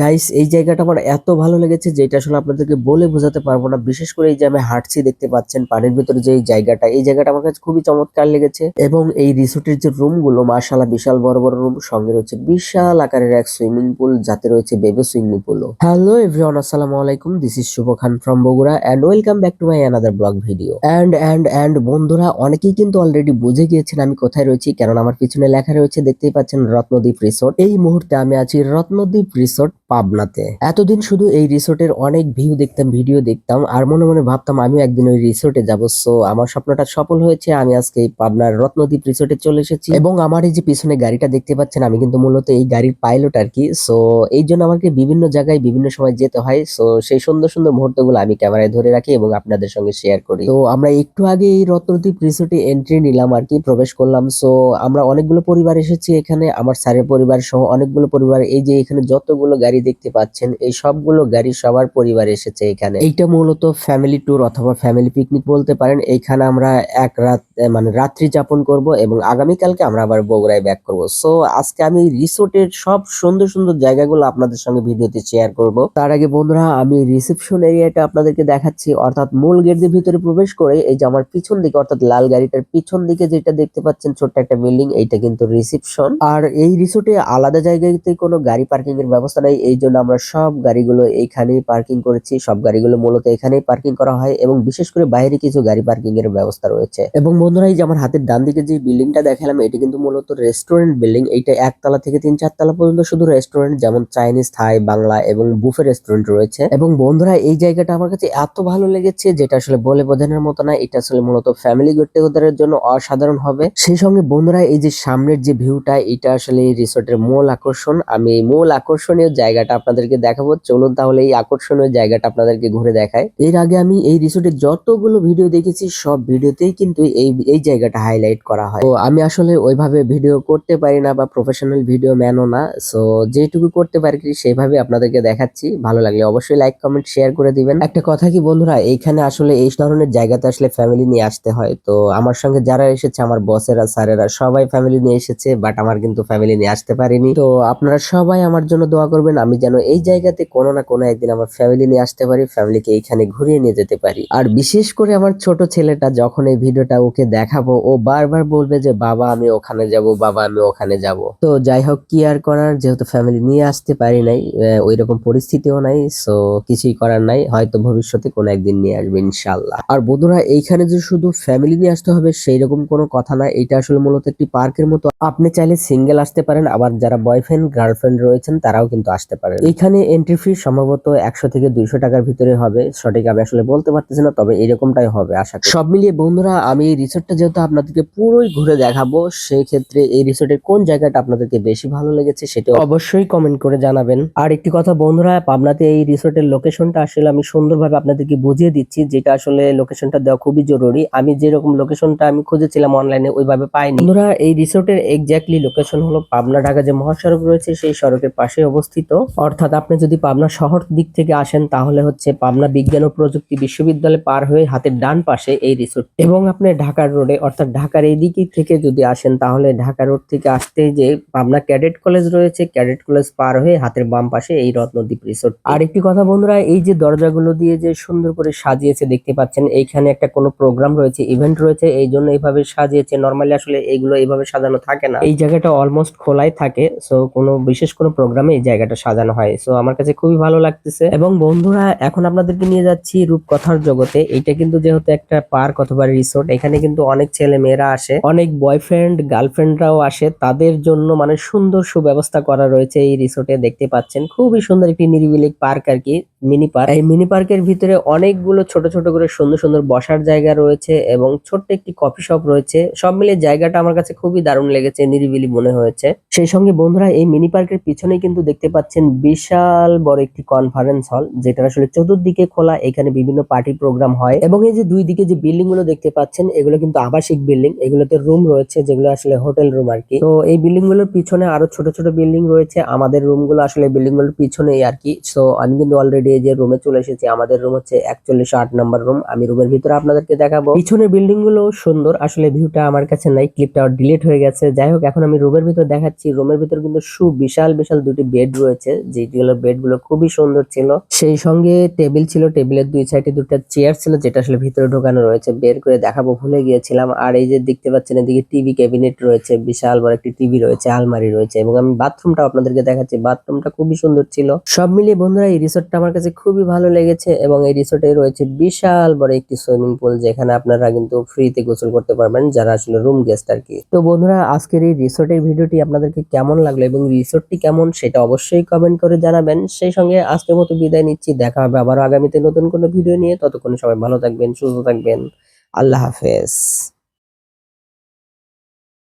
Guys এই জায়গাটা আমার এত ভালো লেগেছে যেটা আসলে আপনাদেরকে বলে বোঝাতে পারব না। বিশেষ করে এই যে আমি হাঁটছি, দেখতে পাচ্ছেন পানির ভিতরে যে এই জায়গাটা এই জায়গাটা আমার কাছে খুবই চমৎকার লেগেছে। এবং এই রিসোর্টের যে রুমগুলো মার্শাল্লাহ বিশাল বড় বড় রুম, সঙ্গে রয়েছে বিশাল আকারের এক সুইমিং পুল, যাতে রয়েছে বেবি সুইমিং পুলও হ্যালো এভরিওয়ান আসসালামু আলাইকুম। This is Shuvo Khan from Bogura and welcome back to my another blog video and and and বন্ধুরা, অনেকেই কিন্তু অলরেডি বুঝে গিয়েছেন আমি কোথায় রয়েছি কারণ আমার পিছনে লেখা রয়েছে, দেখতেই পাচ্ছেন রত্নদ্বীপ রিসোর্ট। এই মুহূর্তে আমি আছি রত্নদ্বীপ রিসোর্ট পাবনাতে। এতদিন শুধু এই রিসোর্টের অনেক ভিউ দেখতাম, ভিডিও দেখতাম, আর মনে মনে ভাবতাম আমিও একদিন ওই রিসোর্টে যাব। সো আমার স্বপ্নটা সফল হয়েছে, আমি আজকে এই পাবনার রত্নদ্বীপ রিসোর্টে চলে এসেছি। এবং আমার এই যে পিছনে গাড়িটা দেখতে পাচ্ছেন, আমি কিন্তু মূলত এই গাড়ির পাইলট আর কি। সো এই জন্য আমাকে বিভিন্ন জায়গায় বিভিন্ন সময় যেতে হয়। সো সেই সুন্দর সুন্দর মুহূর্তগুলো আমি ক্যামেরায় ধরে রাখি এবং আপনাদের সঙ্গে শেয়ার করি। তো আমরা একটু আগে এই রত্নদ্বীপ রিসোর্টে এন্ট্রি নিলাম আর কি, প্রবেশ করলাম। সো আমরা অনেকগুলো পরিবার এসেছি এখানে, আমার স্যারের পরিবার সহ অনেকগুলো পরিবার। এই যে এখানে যতগুলো গাড়ি দেখতে পাচ্ছেন, এই সবগুলো গাড়ি সবার পরিবার এসেছে এখানে। এইটা মূলত ফ্যামিলি ট্যুর অথবা ফ্যামিলি পিকনিক বলতে পারেন। এইখানে আমরা এক রাত মানে রাত্রি যাপন করব এবং আগামীকালকে আমরা আবার বগুড়ায় ব্যাক করব। সো আজকে আমি রিসোর্টের সব সুন্দর সুন্দর জায়গাগুলো আপনাদের সঙ্গে ভিডিওতে শেয়ার করব। তার আগে বন্ধুরা, আমি রিসেপশন এরিয়াটা আপনাদেরকে দেখাচ্ছি। অর্থাৎ মূল গেট ভিতরে প্রবেশ করে এই যে আমার পিছন দিকে, অর্থাৎ লাল গাড়িটার পিছন দিকে যেটা দেখতে পাচ্ছেন, ছোট্ট একটা বিল্ডিং এইটা কিন্তু রিসেপশন আর এই রিসোর্টে আলাদা জায়গাতে কোনো গাড়ি পার্কিং এর ব্যবস্থা নাই। এই জন্য আমরা সব গাড়িগুলো এইখানেই পার্কিং করেছি। সব গাড়িগুলো মূলত এখানেই পার্কিং করা হয় এবং বিশেষ করে বাইরে কিছু গাড়ি পার্কিং এর ব্যবস্থা রয়েছে। এবং বন্ধুরা, এই যে আমার হাতের ডান দিকে যে বিল্ডিংটা দেখালাম, এটা কিন্তু মূলত রেস্টুরেন্ট বিল্ডিং এইটা একতলা থেকে তিন চারতলা পর্যন্ত শুধু রেস্টুরেন্ট যেমন চাইনিজ থাই বাংলা এবং বুফে রেস্টুরেন্ট রয়েছে। এবং বন্ধুরা, এই জায়গাটা আমার কাছে এত ভালো লেগেছে, যেটা আসলে বলে বোঝানোর মতো না। এটা আসলে মূলত ফ্যামিলি গেট টুগেদারের জন্য অসাধারণ হবে। সেই সঙ্গে বন্ধুরা, এই যে সামনের যে ভিউটা এটা আসলে এই রিসোর্টের মূল আকর্ষণ। আমি এই মূল আকর্ষণীয় জায়গাটা আপনাদেরকে দেখাবো। চলুন তাহলে এই আকর্ষণীয় জায়গাটা আপনাদেরকে ঘুরে দেখায় এর আগে আমি এই রিসোর্টের যতগুলো ভিডিও দেখেছি, সব ভিডিওতেই কিন্তু এই এই জায়গাটা হাইলাইট করা হয়। তো আমি আসলে ওইভাবে ভিডিও করতে পারি না বা প্রফেশনাল ভিডিও ম্যানও না। সো যেটুকু করতে পারি কি সেইভাবে আপনাদেরকে দেখাচ্ছি। ভালো লাগলে অবশ্যই লাইক কমেন্ট শেয়ার করে দিবেন। একটা কথা কি বন্ধুরা, এইখানে আসলে এই ধরনের জায়গাতে আসলে ফ্যামিলি নিয়ে আসতে হয়। তো আমার সঙ্গে যারা এসেছে, আমার বসেরা স্যারেরা, সবাই ফ্যামিলি নিয়ে এসেছে বাট আমার কিন্তু ফ্যামিলি নিয়ে আসতে পারিনি। তো আপনারা সবাই আমার জন্য দোয়া করবেন। আমি যেন এই জায়গাতে কোনো না কোনো একদিন আমার ফ্যামিলি নিয়ে আসতে পারি ফ্যামিলিকে এইখানে ঘুরিয়ে নিয়ে যেতে পারি। আর বিশেষ করে আমার ছোট ছেলেটা যখন এই ভিডিওটা ওকে দেখাবো, ও বারবার বলবে যে, বাবা, আমি ওখানে যাব, বাবা, আমি ওখানে যাব। তো যাই হোক, কি আর করার? যেহেতু ফ্যামিলি নিয়ে আসতে পারি নাই ওই রকম পরিস্থিতিও নাই সো কিছুই করার নাই। হয়তো ভবিষ্যতে কোনো একদিন নিয়ে আসবে ইনশাল্লাহ আর বন্ধুরা, এইখানে যে শুধু ফ্যামিলি নিয়ে আসতে হবে সেই রকম কোনো কথা না। এটা আসলে মূলত একটি পার্কের মতো। আপনি চাইলে সিঙ্গেল আসতে পারেন। আবার যারা বয়ফ্রেন্ড গার্লফ্রেন্ড রয়েছেন, তারাও কিন্তু আসতে পারেন। এইখানে এন্ট্রি ফি সম্ভবত একশো থেকে দুইশো টাকার ভিতরে হবে। সঠিক আমি আসলে বলতে পারতেছি না তবে এরকমটাই হবে আশা করি। সব মিলিয়ে বন্ধুরা আমি এই রিসোর্টটা যেহেতু আপনাদেরকে পুরোই ঘুরে দেখাবো সেই ক্ষেত্রে এই রিসোর্টের কোন জায়গাটা আপনাদেরকে বেশি ভালো লেগেছে সেটা অবশ্যই কমেন্ট করে জানাবেন। আর একটি কথা বন্ধুরা পাবনাতে এই রিসোর্টের লোকেশনটা আসলে আমি সুন্দরভাবে আপনাদেরকে বুঝিয়ে দিচ্ছি যেটা আসলে লোকেশনটা দেওয়া খুবই জরুরি। আমি যেরকম লোকেশনটা আমি খুঁজেছিলাম অনলাইনে ওইভাবে পাইনি। বন্ধুরা এই রিসোর্টের এক্স্যাক্টলি লোকেশন হলো পাবনা ঢাকা যে মহাসড়ক রয়েছে সেই সড়কের পাশে অবস্থিত। অর্থাৎ আপনি যদি পাবনা শহর দিক থেকে আসেন, তাহলে হচ্ছে পাবনা বিজ্ঞান ও প্রযুক্তি বিশ্ববিদ্যালয় পার হয়ে হাতের ডান পাশে এই রিসোর্ট এবং আপনি ঢাকার রোডে অর্থাৎ ঢাকার এই দিক থেকে যদি আসেন, তাহলে ঢাকা রোড থেকে আসতে যে পাবনা ক্যাডেট কলেজ রয়েছে, ক্যাডেট কলেজ পার হয়ে হাতের বাম পাশে এই রত্নদ্বীপ রিসোর্ট আর একটি কথা বন্ধুরা, এই যে দরজাগুলো দিয়ে যে সুন্দর করে সাজিয়েছে, দেখতে পাচ্ছেন, এইখানে একটা কোনো প্রোগ্রাম রয়েছে ইভেন্ট রয়েছে, এই জন্য এইভাবে সাজিয়েছে। নর্মালি আসলে এইগুলো এইভাবে সাজানো থাকে না। এই জায়গাটা অলমোস্ট খোলাই থাকে সো কোনো বিশেষ কোনো প্রোগ্রামে এই জায়গাটা সাজানো হয়। সো আমার কাছে খুবই ভালো লাগতেছে। এবং বন্ধুরা, এখন আপনাদেরকে নিয়ে যাচ্ছি রূপকথার জগতে। এটা কিন্তু যেহেতু একটা পার্ক অথবা রিসোর্ট, এখানে কিন্তু অনেক ছেলে মেয়েরা আসে। অনেক বয়ফ্রেন্ড, গার্লফ্রেন্ডরাও আসে। তাদের জন্য মানে সুন্দর সুব্যবস্থা করা রয়েছে এই রিসোর্টে, দেখতে পাচ্ছেন। খুবই সুন্দর একটি নিরিবিলি পার্ক আর কি। মিনি পার্ক এই মিনি পার্কের ভিতরে অনেকগুলো ছোট ছোট করে সুন্দর সুন্দর বসার জায়গা রয়েছে এবং ছোট্ট একটি কফি শপ রয়েছে। সব মিলিয়ে জায়গাটা আমার কাছে খুবই দারুণ লেগেছে, নিরিবিলি মনে হয়েছে। সেই সঙ্গে বন্ধুরা, এই মিনি পার্কের পিছনে কিন্তু দেখতে পাচ্ছেন বিশাল বড় একটি কনফারেন্স হল যেটা আসলে চতুর্দিকে খোলা, এখানে বিভিন্ন পার্টি প্রোগ্রাম হয়। এবং এই যে দুই দিকে যে বিল্ডিংগুলো দেখতে পাচ্ছেন, এগুলো কিন্তু আবাসিক বিল্ডিং এগুলোতে রুম রয়েছে, যেগুলো আসলে হোটেল রুম আর কি। তো এই বিল্ডিংগুলোর পিছনে আরও ছোট ছোট বিল্ডিং রয়েছে, আমাদের রুমগুলো আসলে বিল্ডিংগুলোর পিছনেই আর কি। সো আমি কিন্তু অলরেডি এই যে রুমে চলে এসেছি, আমাদের রুম হচ্ছে একচল্লিশ আট নাম্বার রুম আমি রুমের ভিতরে আপনাদেরকে দেখাবো। পিছনের বিল্ডিংগুলো সুন্দর, আসলে ভিউটা আমার কাছে নাই ক্লিপটা ডিলিট হয়ে গেছে। যাই হোক, এখন আমি রুমের ভিতর দেখাচ্ছি। রুমের ভিতর কিন্তু সু বিশাল দুটি বেড রয়েছে, যেগুলো বেডগুলো খুবই সুন্দর ছিল। সেই সঙ্গে টেবিল ছিল টেবিলের দুই সাইডে দুটো চেয়ার ছিল, যেটা আসলে ভিতরে ঢোকানো রয়েছে। বের করে দেখাবো, ভুলে গিয়েছিলাম। আর এই যে দেখতে পাচ্ছেন, এদিকে টিভি ক্যাবিনেট রয়েছে, বিশাল বড় একটি টিভি রয়েছে, আলমারি রয়েছে। এবং আমি বাথরুমটা আপনাদেরকে দেখাচ্ছি বাথরুমটা খুবই সুন্দর ছিল। সব মিলিয়ে বন্ধুরা, এই রিসোর্টটা আমার কাছে খুবই ভালো লেগেছে এবং এই রিসোর্টে রয়েছে বিশাল বড় একটি সুইমিং পুল যেখানে আপনারা কিন্তু ফ্রিতে গোসল করতে পারবেন, যারা আসলে রুম গেস্ট আর কি। তো বন্ধুরা, আজকের এই রিসোর্টের ভিডিওটি আপনাদেরকে কেমন লাগল এবং রিসোর্টটি কেমন সেটা অবশ্যই কমেন্ট করে জানাবেন। সেই সঙ্গে আজকের মতো বিদায় নিচ্ছি, দেখা হবে আবারও আগামীতে নতুন কোনো ভিডিও নিয়ে। ততক্ষণ সবাই ভালো থাকবেন, সুস্থ থাকবেন। আল্লাহ হাফেজ।